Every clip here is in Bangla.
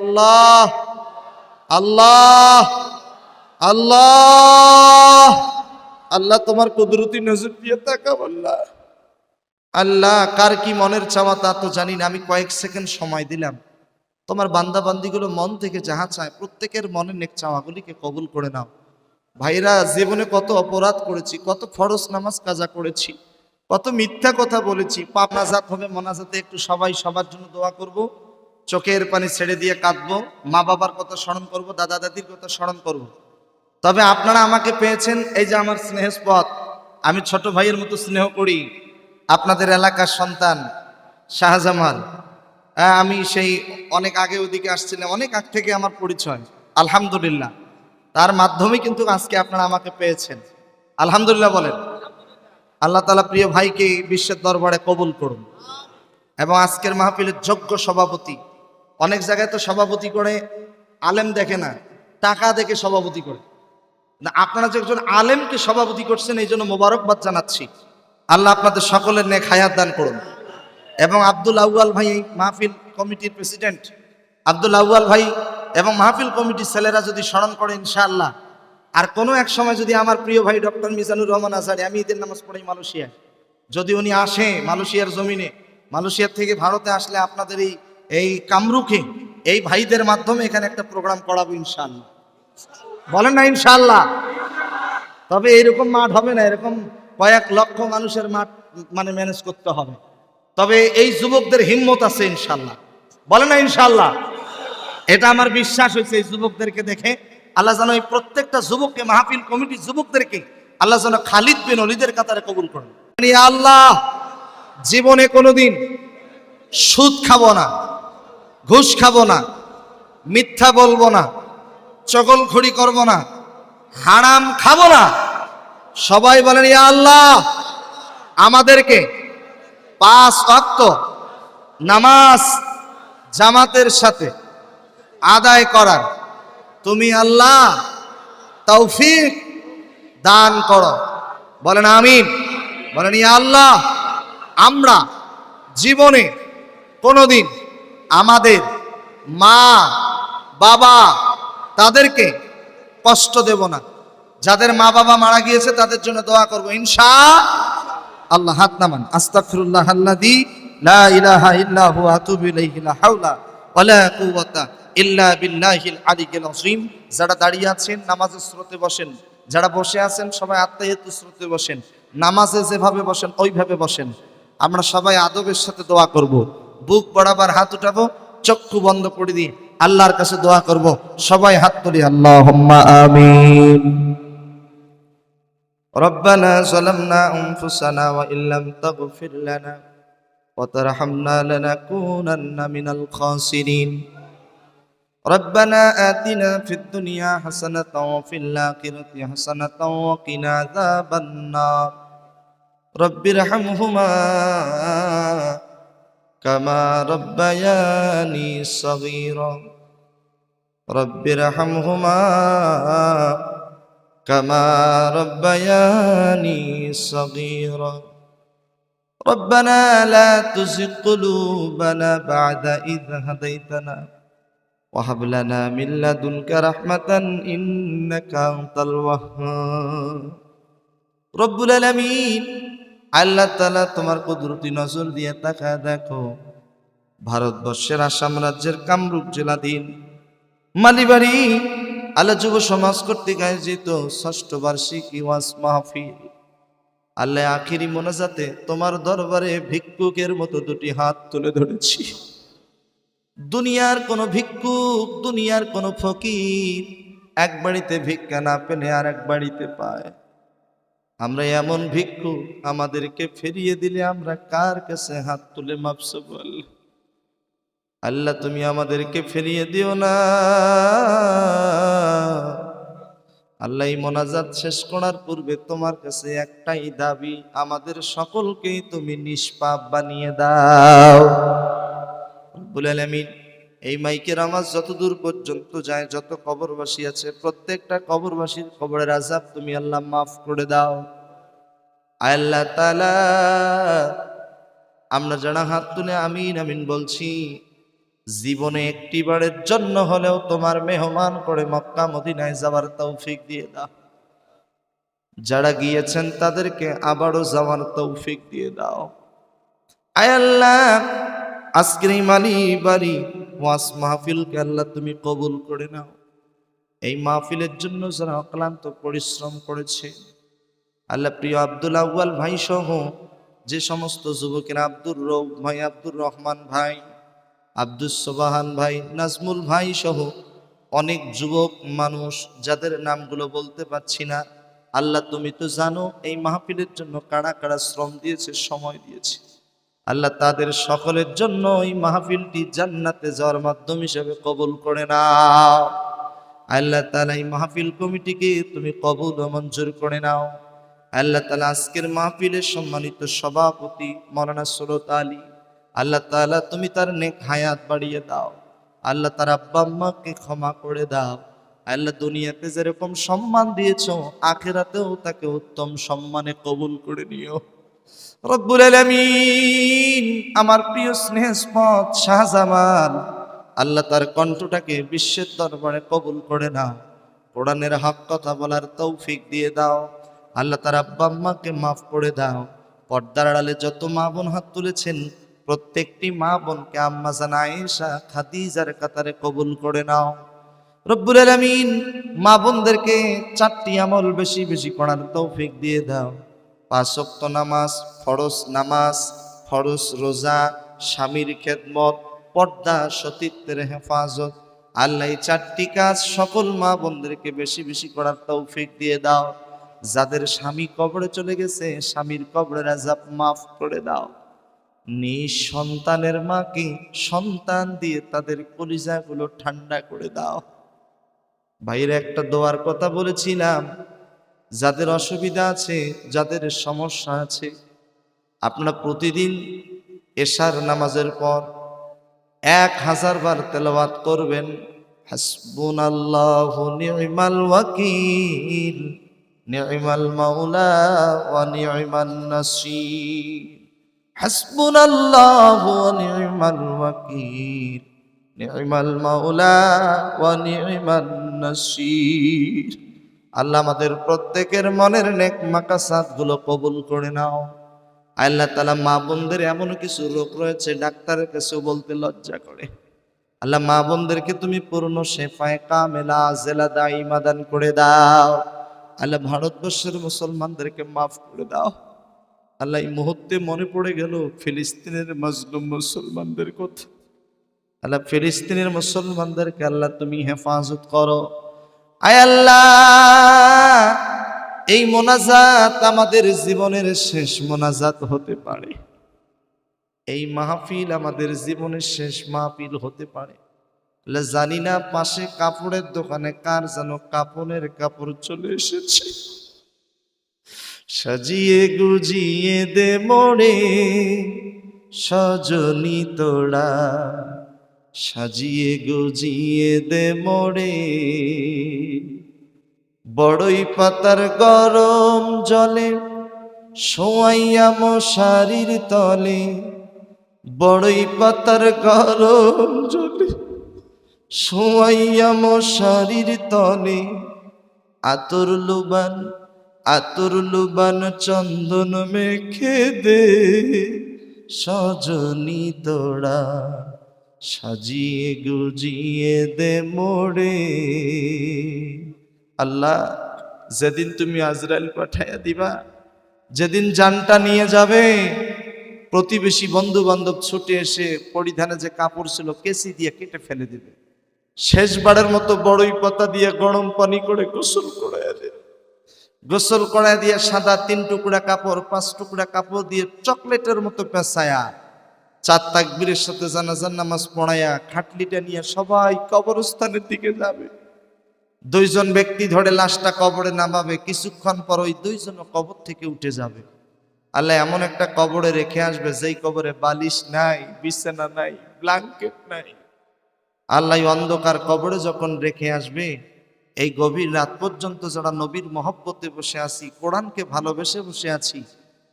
আল্লাহ আল্লাহ আল্লাহ। আল্লাহ তোমার কুদরতি নজর দিয়ে তাকাও, আল্লাহ। আল্লাহ, কার কি মনের চাওয়া তা তো জানি না, আমি কয়েক সেকেন্ড সময় দিলাম। তোমার বান্দা বান্দিগুলো মন থেকে যাহা চায়, প্রত্যেকের মনের নেক চাওয়াগুলিকে কবুল করে নাও। ভাইরা, জীবনে কত অপরাধ করেছি, কত ফরজ নামাজ কাজা করেছি, কত মিথ্যা কথা বলেছি, পাপ নাজাত হবে, মনাজাতে একটু সবাই সবার জন্য দোয়া করব। চোখের পানি ছেড়ে দিয়ে কাঁদবো মা বাবার কথা স্মরণ করব দাদা দাদির কথা স্মরণ করব। তবে আপনারা আমাকে পেয়েছেন এই যে আমার স্নেহস্পদ আমি ছোট ভাইয়ের মতো স্নেহ করি। আপনাদের এলাকার সন্তান শাহজামাল। হ্যাঁ, আমি সেই অনেক আগে ওদিকে আসছিলাম অনেক আগ থেকে আমার পরিচয়। আলহামদুলিল্লাহ। তার মাধ্যমে কিন্তু আজকে আপনারা আমাকে পেয়েছেন। আলহামদুলিল্লাহ বলেন। আল্লাহ তালা প্রিয় ভাইকে বিশ্বের দরবারে কবুল করুন। এবং আজকের মাহফিলের যোগ্য সভাপতি অনেক জায়গায় তো সভাপতি করে, আলেম দেখে না, টাকা দেখে সভাপতি করে। না, আপনারা যে একজন আলেমকে সভাপতি করছেন, এই জন্য মোবারকবাদ জানাচ্ছি। আল্লাহ আপনাদের সকলের নেক হায়াত দান করুন। এবং আব্দুল আউয়াল ভাই মাহফিল কমিটির প্রেসিডেন্ট, আব্দুল আউয়াল ভাই এবং মাহফিল কমিটির ছেলেরা যদি স্মরণ করে, ইনশাআল্লাহ। আর কোনো এক সময় যদি আমার প্রিয় ভাই ডক্টর মিজানুর রহমান আজারি, আমি ঈদের নামাজ পড়ি মালয়েশিয়ায়। যদি উনি আসে মালয়েশিয়ার জমিনে, মালয়েশিয়ার থেকে ভারতে আসলে আপনাদের এই এই কামরুকে এই ভাইদের মাধ্যমে এখানে একটা প্রোগ্রাম করাবো ইনশাল্লাহ বলেন না ইনশাল্লাহ তবে এরকম মাঠ হবে না, এরকম কয়েক লক্ষ মানুষের মাঠ মানে ম্যানেজ করতে হবে। তবে এই যুবকদের হিম্মত আছে ইনশাল্লাহ বলে না ইনশাল্লাহ এটা আমার বিশ্বাস হয়েছে, এই যুবকদেরকে দেখে আল্লাহ যেন এই প্রত্যেকটা যুবককে, মাহফিল কমিটির যুবকদেরকে আল্লাহ যেন খালিদ বিন অলিদের কাতারে কবুল করেন। আল্লাহ, জীবনে কোনোদিন সুদ খাব না। ঘুষ খাব না, মিথ্যা বলব না, চগলখড়ি করব না, হারাম খাব না। সবাই বলেন, ইয়া আল্লাহ, আমাদেরকে পাঁচ অক্ত নামাজ জামাতের সাথে আদায় করার। তুমি আল্লাহ তৌফিক দান করো। বলেন, আমিন। বলেন, ইয়া আল্লাহ, আমরা জীবনে কোনোদিন আমাদের মা, বাবা তাদেরকে কষ্ট দেব না। যাদের মা, বাবা মারা গিয়েছে, তাদের জন্য দোয়া করব। ইনশা আল্লাহ হাত নামান। আস্তাগফিরুল্লাহ আল্লাযী লা ইলাহা ইল্লা হুয়া, আতুবু ইলাইহি, লা হাওলা ওয়ালা কুওয়াতা ইল্লা বিল্লাহিল আলিয়্যিল আযীম। যারা দাঁড়িয়ে আছেন, নামাজের স্রোতে বসেন। যারা বসে আছেন, সবাই আত্মাহিয়াতু স্রোতে বসেন। নামাজে যেভাবে বসেন, ওইভাবে বসেন। আমরা সবাই আদবের সাথে দোয়া করব। বুক বরাবর হাত উঠাবো চক্ষু বন্ধ করে দিয়ে আল্লাহর কাছে দোয়া করব সবাই হাত তুলি আল্লাহুম্মা আমিন ربنا ظلمنا أنفسنا وإن لم تغفر لنا وترحمنا لنكونن من الخاسرين ربنا آتنا في الدنيا حسنة وفي الآخرة حسنة وقنا عذاب النار رب ارحمهما كما ربياني صغيرا رب ارحمهما كما ربياني صغيرا ربنا لا تزغ قلوبنا بعد إذ هديتنا وهب لنا من لدنك رحمة إنك أنت الوهاب رب العالمين আল্লাহ তালা তোমার কুদরতি নজর দিয়ে তাকা দেখো, ভারতবর্ষের আসাম রাজ্যের কামরূপ জেলাধীন মালিবাড়ি আল্লাহ যুব সমাজ কর্তৃক আয়োজিত ষষ্ঠ বার্ষিকী ওয়াজ মাহফিল। আল্লাহ আখিরি মোনাজাতে তোমার দরবারে ভিক্ষুকের মতো দুটি হাত তুলে ধরেছি। দুনিয়ার কোনো ভিক্ষুক, দুনিয়ার কোনো ফকির এক বাড়িতে ভিক্ষা না পেলে আর এক বাড়িতে পায়। আমরা এমন ভিক্ষু আমাদেরকে ফিরিয়ে দিলে আমরা কার কাছে হাত তুলে মাপস বল আল্লাহ? তুমি আমাদেরকে ফিরিয়ে দিও না। আল্লাহ মোনাজাত শেষ করার পূর্বে তোমার কাছে একটাই দাবি, আমাদের সকলকেই তুমি নিষ্পাপ বানিয়ে দাও। বলে আলামিন এই মাইকের আওয়াজ যতদূর পর্যন্ত যায়, যত কবরবাসী আছে, প্রত্যেকটা কবরবাসীর কবরের আজাব তুমি আল্লাহ মাফ করে দাও। আল্লাহ তাআলা, আমরা যারা হাত তুলে আমিন আমিন বলছি, জীবনে একটি বারের জন্য হলেও তোমার মেহমান করে মক্কা, মদিনায় যাওয়ার তৌফিক দিয়ে দাও। যারা গিয়েছেন তাদেরকে আবারও যাওয়ার তৌফিক দিয়ে দাও। আয় আল্লাহ, আজকের মালি বাড়ি ওয়াস মাহফিলকে আল্লাহ তুমি কবুল করে নাও। এই মাহফিলের জন্য যারা অক্লান্ত পরিশ্রম করেছে, আল্লাহ প্রিয় আব্দুল আউয়াল ভাই সহ যে সমস্ত যুবকেরা, আব্দুর রৌফ ভাই, আব্দুর রহমান ভাই আব্দুল সোবাহান ভাই, নাজমুল ভাই সহ অনেক যুবক, মানুষ, যাদের নামগুলো বলতে পারছি না, আল্লাহ তুমি তো জানো এই মাহফিলের জন্য কারা কারা শ্রম দিয়েছে, সময় দিয়েছে। আল্লাহ তাদের সকলের জন্য এই মাহফিলটি জান্নাতে যাওয়ার মাধ্যম হিসেবে কবুল করে নাও। আল্লাহ তালা এই মাহফিল কমিটিকে তুমি কবুল ও মঞ্জুর করে নাও। আল্লাহ তালা আজকের মাহফিলের সম্মানিত সভাপতি মৌলানা সুরত আলী, আল্লাহ তাআলা তুমি তার নেক হায়াত বাড়িয়ে দাও। আল্লাহ তার আব্বা আম্মাকে ক্ষমা করে দাও। আল্লাহ দুনিয়াতে যেরকম সম্মান দিয়েছ, আখেরাতেও তাকে উত্তম সম্মানে কবুল করে নিও। রব্বুল আলামিন, আমার প্রিয় স্নেহস্পদ শাহজামান আল্লাহ তার কণ্ঠটাকে বিশ্বের দরবারে কবুল করে নাও। কোরআনের হক কথা বলার তৌফিক দিয়ে দাও। আল্লাহ তার আব্বা আম্মাকে মাফ করে দাও। পর্দার আড়ালে যত মা বোন হাত তুলেছেন, প্রত্যেকটি মা বোনকে আম্মা জানা আয়েশা, খাদিজার কাতারে কবুল করে নাও। রব্বুল আলামিন, মা বোনদেরকে চারটি আমল বেশি বেশি করার তৌফিক দিয়ে দাও। পাঁচ ওয়াক্ত নামাজ, ফরজ নামাজ, ফরজ রোজা, স্বামীর খেদমত, পর্দা, সতীত্বের হেফাজত। আল্লাহ চারটি কাজ সকল মা বোনদেরকে বেশি বেশি করার তৌফিক দিয়ে দাও। যাদের স্বামী কবরে চলে গেছে, স্বামীর কবরের আজাব মাফ করে দাও। নিঃসন্তানের মাকে সন্তান দিয়ে তাদের কলিজাগুলো ঠান্ডা করে দাও। ভাইয়ের, একটা দোয়ার কথা বলেছিলাম। যাদের অসুবিধা আছে, যাদের সমস্যা আছে, আপনারা প্রতিদিন এশার নামাজের পর এক হাজার বার তেলাওয়াত করবেন হাসবুন আল্লাহ নিমাল ওয়াকিল নিমাল মাওলা ওয়া নিমাল নাসির হাসবুন আল্লাহ নিমাল ওয়াকিল নিমাল মাওলা ওয়া নিমাল নাসির। আল্লাহ আমাদের প্রত্যেকের মনের নেক মাকাসাতগুলো কবুল করে নাও। আল্লাহ তালা মা বোনদের এমন কিছু রোগ রয়েছে, ডাক্তারের কাছেও বলতে লজ্জা করে। আল্লাহ মা বোনদেরকে তুমি পূর্ণ শেফায় কামেলা, জেলা দায়ী মাদান করে দাও। আল্লাহ ভারতবর্ষের মুসলমানদেরকে মাফ করে দাও। আল্লাহ এই মুহূর্তে মনে পড়ে গেল ফিলিস্তিনের মজলুম মুসলমানদের কথা। আল্লাহ ফিলিস্তিনের মুসলমানদেরকে আল্লাহ তুমি হেফাজত করো। আয় আল্লাহ, এই মোনাজাত আমাদের জীবনের শেষ মোনাজাত হতে পারে। এই মাহফিল আমাদের জীবনের শেষ মাহফিল হতে পারে। জানি না পাশে কাপড়ের দোকানে কার যেন কাপড়ের কাপড় চলে এসেছে। সাজিয়ে গুজিয়ে দে মোড়ে সজনি তোড়া। সাজিয়ে গুজিয়ে দে মোড়ে বড়ই পাতার গরম জলে সোয়াইয়া মশারির তলে। বড়ই পাতার গরম জলে সোয়াইয়া মশারির তলে। আতর লুবান আতর লুবান চন্দন মেখে দে, সজনি তোড়া সাজিয়ে গুজিয়ে দে মোড়ে। আল্লাহ, যেদিন তুমি আজরাইল পাঠাইয়া দিবা, যেদিন যানটা নিয়ে যাবে, প্রতিবেশী বন্ধু বান্ধব ছুটে এসে পরিধানে যে কাপড় ছিল কেসি দিয়ে কেটে ফেলে দিবে। শেষবারের মতো বড়ই পাতা দিয়ে গরম পানি করে গোসল করে দে। গোসল করায় দিয়ে সাদা তিন টুকরা কাপড়, পাঁচ টুকরা কাপড় দিয়ে চকলেটের মতো পেঁচায়া চার তাকবীরের সাথে জানাজার নামাজ পড়ায়া খাটলিটা নিয়ে সবাই কবরস্থানের দিকে যাবে। দুইজন ব্যক্তি ধরে লাশটা কবরে নামাবে, কিছুক্ষণ পর ওই দুইজন কবর থেকে উঠে যাবে। আল্লাহ এমন একটা কবরে রেখে আসবে, যেই কবরে বালিশ নাই, বিছানা নাই, ব্ল্যাঙ্কেট নাই। আল্লাহ অন্ধকার কবরে যখন রেখে আসবে, এই গভীর রাত পর্যন্ত যারা নবীর মহব্বতে বসে আছি, কোরআনকে ভালোবেসে বসে আছি,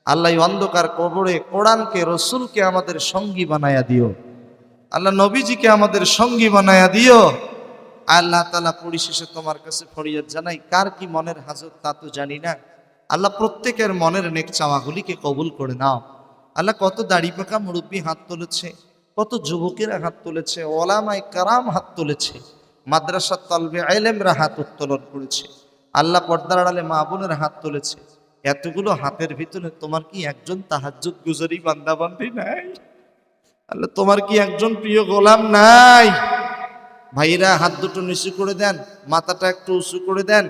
আল্লাহ অন্ধকার কবরে কোরআনকে, রসুলকে আমাদের সঙ্গী বানায়া দিও। আল্লাহ নবীজিকে আমাদের সঙ্গী বানায়া দিও। আল্লাহ তালা পরিশেষে তোমার কাছে ফরিয়াদ জানাই। কার কি মনের হাজত তা তো জানি না। আল্লাহ প্রত্যেকের মনের নেক চাওয়াগুলিকে কবুল করে নাও। আল্লাহ কত দাড়ি পাকা মুরব্বী হাত তুলেছে, কত যুবকেরা হাত তুলেছে ওলামাই কারাম হাত তুলেছে, মাদ্রাসার তলবে আইলেমরা হাত উত্তোলন করেছে, আল্লাহ পর্দার আড়ালে মা বোনের হাত তুলেছে। এতগুলো হাতের ভিতরে তোমার কি একজন তাহাজ্জুদ গুজারি বান্দা বান্দি নাই? আল্লাহ তোমার কি একজন প্রিয় গোলাম নাই? ভাইরা হাত দুটো নিচু করে দেন, মাথাটা একটু উঁচু করে দেন,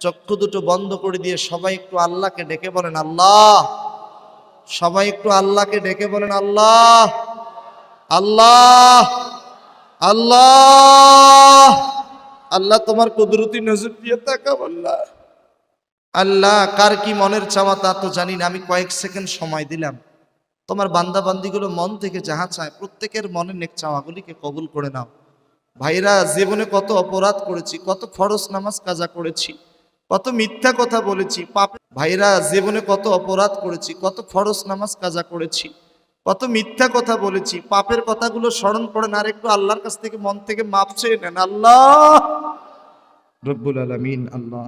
চক্ষু দুটো বন্ধ করে দিয়ে সবাই একটু আল্লাহকে ডেকে বলেন, আল্লাহ! সবাই একটু আল্লাহকে ডেকে বলেন, আল্লাহ! আল্লাহ! আল্লাহ! আল্লাহ, তোমার কুদরতি নজর দিয়ে তাকাব আল্লাহ! আল্লাহ, কার কি মনের চাওয়া তা তো জানি না, আমি কয়েক সেকেন্ড সময় দিলাম। তোমার বান্দা বান্দিগুলো মন থেকে যাহা চায়, প্রত্যেকের মনের নেক চাওয়াগুলিকে কবুল করে নাও। ভাইরা, জীবনে কত অপরাধ করেছি, কত ফরজ নামাজ কাজা করেছি, কত মিথ্যা কথা বলেছি, পাপ ভাইরা, জীবনে কত অপরাধ করেছি, কত ফরজ নামাজ কাজা করেছি, কত মিথ্যা কথা বলেছি, পাপের কথাগুলো স্মরণ করেন আর একটু আল্লাহর কাছ থেকে মন থেকে মাপ চেয়ে নেন, আল্লাহ। রব্বুল আলমিন, আল্লাহ।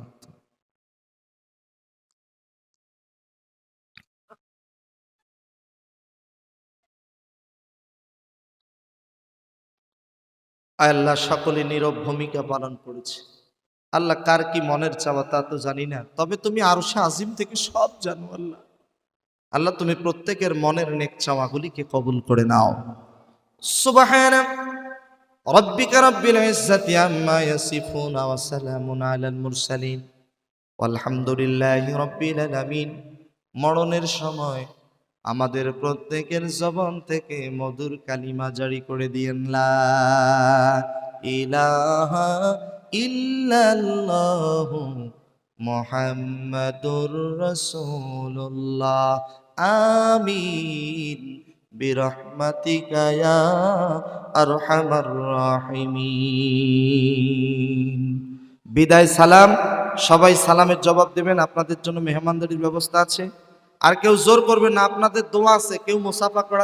আল্লাহ সকলে নীরব ভূমিকা পালন করেছে। আল্লাহ কার কি মনের চাওয়া তা তো জানি না। তবে তুমি আরশে আজিম থেকে সব জানো আল্লাহ। আল্লাহ তুমি প্রত্যেকের মনের নেক চাওয়াগুলিকে কবুল করে নাও। মরণের সময় আমাদের প্রত্যেকের জবন থেকে মধুর কালিমা জারি করে দিয়েন ইলাহা ইল্লাল্লাহু মুহাম্মাদুর রাসূলুল্লাহ। আমিন। বিরহমাতিকা ইয়া আরহামার রাহিমিন। বিদায়, সালাম। সবাই সালামের জবাব দেবেন। আপনাদের জন্য মেহমানদারির ব্যবস্থা আছে। আর কেউ জোর করবে না আপনাদের দোয়া আছে কেউ মুসাফা করা